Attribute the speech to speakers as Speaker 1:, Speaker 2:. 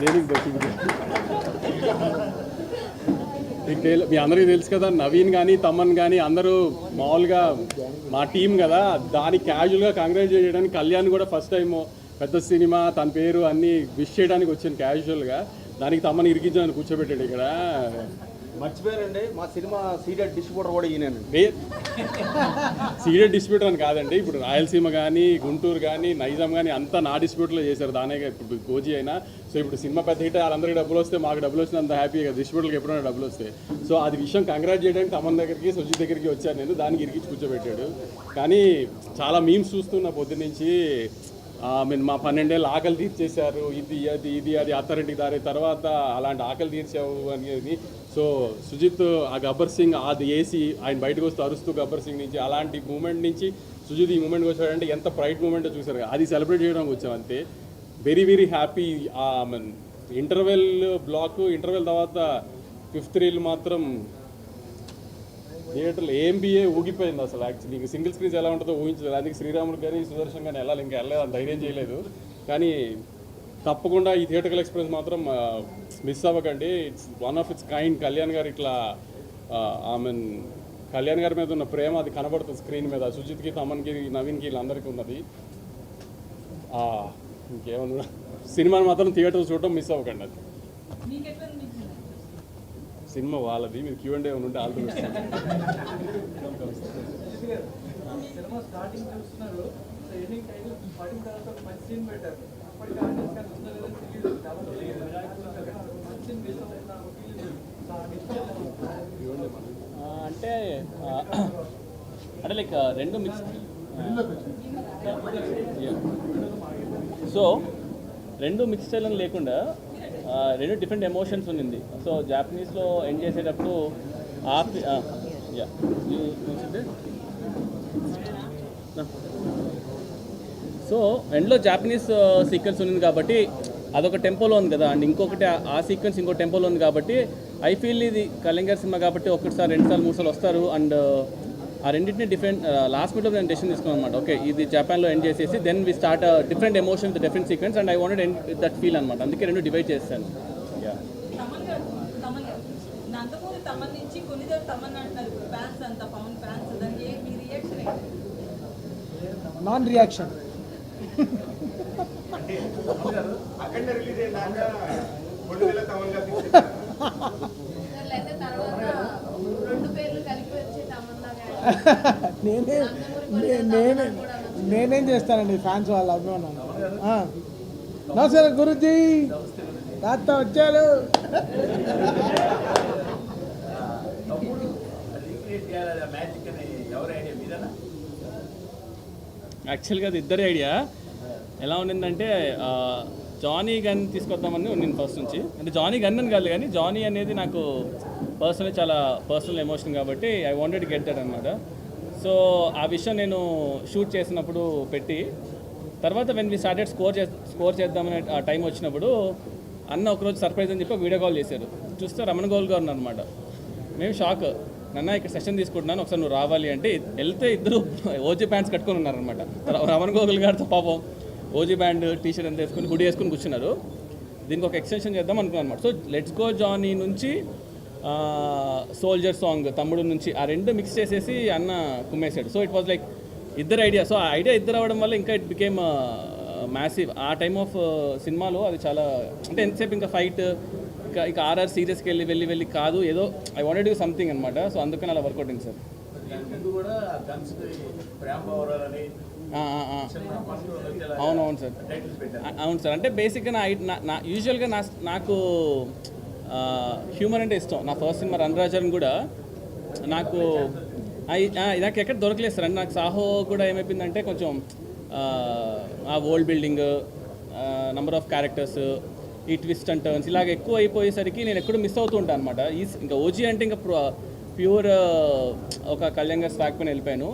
Speaker 1: దేనికి దొరికింది మీకు తెలు- మీ అందరికీ తెలుసు కదా నవీన్ కానీ తమన్ కానీ అందరూ మామూలుగా మా టీం కదా. దానికి క్యాజువల్గా కంగ్రాచులేట్ చేయడానికి కళ్యాణ్ కూడా ఫస్ట్ టైం పెద్ద సినిమా తన పేరు అన్నీ విష్ చేయడానికి వచ్చాను క్యాజువల్గా దానికి తమ్మని ఇరికించాలని కూర్చోబెట్టాడు ఇక్కడ.
Speaker 2: మర్చిపోయారండి. మా సినిమా సీరియల్ డిస్ట్రిబ్యూటర్ కూడా ఈయనండి
Speaker 1: సీరియల్ డిస్ప్యూటర్ అని కాదండి. ఇప్పుడు రాయలసీమ కానీ గుంటూరు కానీ నైజాం కానీ అంతా నా డిస్ప్యూట్లో చేశారు దానే ఇప్పుడు గోజీ అయినా సో ఇప్పుడు సినిమా పెద్ద హిట్ వాళ్ళందరికీ డబ్బులు వస్తే మాకు డబ్బులు వచ్చిన అంత హ్యాపీగా డిస్ట్రిబ్యూటర్కి ఎప్పుడైనా డబ్బులు వస్తాయి సో అది విషయం కంగ్రాట్ చేయడానికి తమన్ దగ్గరికి సుజిత్ దగ్గరికి వచ్చాను నేను. దానికి ఇరికించి కూర్చోబెట్టాడు. కానీ చాలా మీమ్స్ చూస్తున్నా పొద్దు నుంచి మా పన్నెండేళ్ళు ఆకలి తీర్చేశారు. ఇది అది ఇది అది అత్తారింటికి దారి తర్వాత అలాంటి ఆకలి తీర్చావు అని సో సుజిత్ ఆ గబ్బర్ సింగ్ అది వేసి ఆయన బయటకు వస్తూ అరుస్తూ గబ్బర్ సింగ్ నుంచి అలాంటి మూమెంట్ నుంచి సుజిత్ ఈ మూమెంట్కి వచ్చాడంటే ఎంత ప్రైట్ మూమెంట్ చూసారు అది సెలబ్రేట్ చేయడానికి వచ్చాం అంతే. Very very happy mean interval block interval తర్వాత ఫిఫ్త్ రీల్ మాత్రం థియేటర్లో ఏంబీఏ ఊగిపోయింది అసలు యాక్చువల్లీ. ఇంక సింగిల్ స్క్రీన్స్ ఎలా ఉంటుందో ఊహించలేదు. అందుకే శ్రీరాములు కానీ సుదర్శన్ కానీ వెళ్ళాలి ఇంకా వెళ్ళలేదు ధైర్యం చేయలేదు. కానీ తప్పకుండా ఈ థియేటర్కల్ ఎక్స్పీరియన్స్ మాత్రం మిస్ అవ్వకండి. It's one of it's kind Kalyan garu ఇట్లా ఐ మీన్ కళ్యాణ్ గారి మీద ఉన్న ప్రేమ అది కనబడుతుంది స్క్రీన్ మీద. సుజిత్కి తమన్కి నవీన్కి వీళ్ళందరికీ ఉన్నది. ఇంకేమన్నా? సినిమాని మాత్రం థియేటర్ చూడటం మిస్ అవ్వకండి అది. సినిమా వాళ్ళది. మీరు క్యూ అండ్ ఏమైనా ఉంటే ఆల్
Speaker 3: సినిమా స్టార్టింగ్ చూస్తున్నారు. ఎండింగ్ పడిన తర్వాత మంచి సీన్ పెట్టారు అప్పటికి ఆడియన్స్ కానీ ఉందో లేదో తెలియదు చాలా తెలియదు మంచి సీన్ మిస్ అవుతున్న ఫీలింగ్ సో ఆ డిస్టర్బ్
Speaker 4: ఆ, అంటే ఆ, అంటే లైక్ రెండు మిక్స్ సో రెండు మిక్స్ లేకుండా రెండు డిఫరెంట్ ఎమోషన్స్ ఉన్నింది సో జాపనీస్లో ఎండ్ చేసేటప్పుడు ఆఫ్ యా సో ఎండ్లో జాపనీస్ సీక్వెన్స్ ఉంది కాబట్టి అదొక టెంపోలో ఉంది కదా. అండ్ ఇంకొకటి ఆ- ఆ సీక్వెన్స్ ఇంకో టెంపోలో ఉంది కాబట్టి ఐ ఫీల్ ఇది కళింగర్ సినిమా కాబట్టి ఒకటిసారి రెండు సార్లు మూడు సార్లు వస్తారు. అండ్ ఆ రెండింటిని డిఫరెంట్ లాస్ట్ మినిట్లో నేను డెసిషన్ తీసుకున్నాను అనమాట ఓకే ఇది జపాన్లో ఎండ్ చేసేసి then we start different emotion with different sequence and I wanted end that feel అనమాట అందుకే రెండు డివైడ్ చేస్తాను
Speaker 5: నాన్ రియాక్షన్
Speaker 2: అఖండ రిలీజ్
Speaker 5: నేనే నేనే నేనేం చేస్తానండి ఫ్యాన్స్ వాళ్ళ అభిమానం నమస్కారం గురుజీ. తాత వచ్చారు.
Speaker 4: యాక్చువల్గా అది ఇద్దరి ఐడియా ఎలా ఉండిందంటే జానీ గన్ తీసుకొద్దామని నేను ఫస్ట్ నుంచి. అంటే జానీ గన్ అని కాదు కానీ జానీ అనేది నాకు పర్సనల్ చాలా పర్సనల్ ఎమోషన్ కాబట్టి ఐ వాంటెడ్ గెట్ దట్ అనమాట సో ఆ విషయం నేను షూట్ చేసినప్పుడు పెట్టి తర్వాత వెన్ వి స్టార్టెడ్ స్కోర్ చే స్కోర్ చేద్దామనే ఆ టైం వచ్చినప్పుడు అన్న ఒకరోజు సర్ప్రైజ్ అని చెప్పి వీడియో కాల్ చేశారు. చూస్తే రమణ గోల్ గారు అనమాట మేము షాక్ నన్న ఇక్కడ సెషన్ తీసుకుంటున్నాను. ఒకసారి నువ్వు రావాలి అంటే వెళ్తే ఇద్దరు ఓజీ ప్యాంట్స్ కట్టుకొని ఉన్నారనమాట రమణ గోగుల్ గారితో పాపం. ఓజీ బ్యాండ్ టీ షర్ట్ అంతా వేసుకుని హుడీ వేసుకుని కూర్చున్నారు. దీనికి ఒక ఎక్స్టెన్షన్ చేద్దాం అనుకున్నాను అనమాట సో లెట్స్ గో జానీ నుంచి సోల్జర్ సాంగ్ తమ్ముడు నుంచి ఆ రెండు మిక్స్ చేసేసి అన్న కుమ్మేశాడు. సో ఇట్ వాజ్ లైక్ ఇద్దరు ఐడియా సో ఆ ఐడియా ఇద్దరు అవ్వడం వల్ల ఇంకా ఇట్ బికేమ్ మ్యాసివ్ ఆ టైమ్ ఆఫ్ సినిమాలో అది చాలా అంటే ఎంతసేపు ఇంకా ఫైట్ ఇంకా ఇక ఆర్ఆర్ సీరియస్కి వెళ్ళి వెళ్ళి వెళ్ళి కాదు ఏదో ఐ వాంటెడ్ డూ సంథింగ్ అనమాట సో అందుకని అలా వర్కౌట్ అయింది సార్
Speaker 2: కూడా
Speaker 4: అవునవును సార్. అవును సార్. అంటే బేసిక్గా నా నా- యూజువల్గా నా నాకు హ్యూమర్ అంటే ఇష్టం. నా ఫస్ట్ సినిమా రణరాజన్ కూడా నాకు నాకు ఎక్కడ దొరకలేదు సార్. అంటే నాకు సాహో కూడా ఏమైపోయిందంటే కొంచెం ఆ, old building number of characters ఈ ట్విస్ట్ అండ్ టర్న్స్ ఇలాగ ఎక్కువ అయిపోయేసరికి నేను ఎక్కడ మిస్ అవుతూ ఉంటాను అనమాట ఈ ఇంకా ఓజీ అంటే ఇంకా ప్యూర్ ఒక కళ్యాణ్ గారి స్టాక్ పైన వెళ్ళిపోయాను.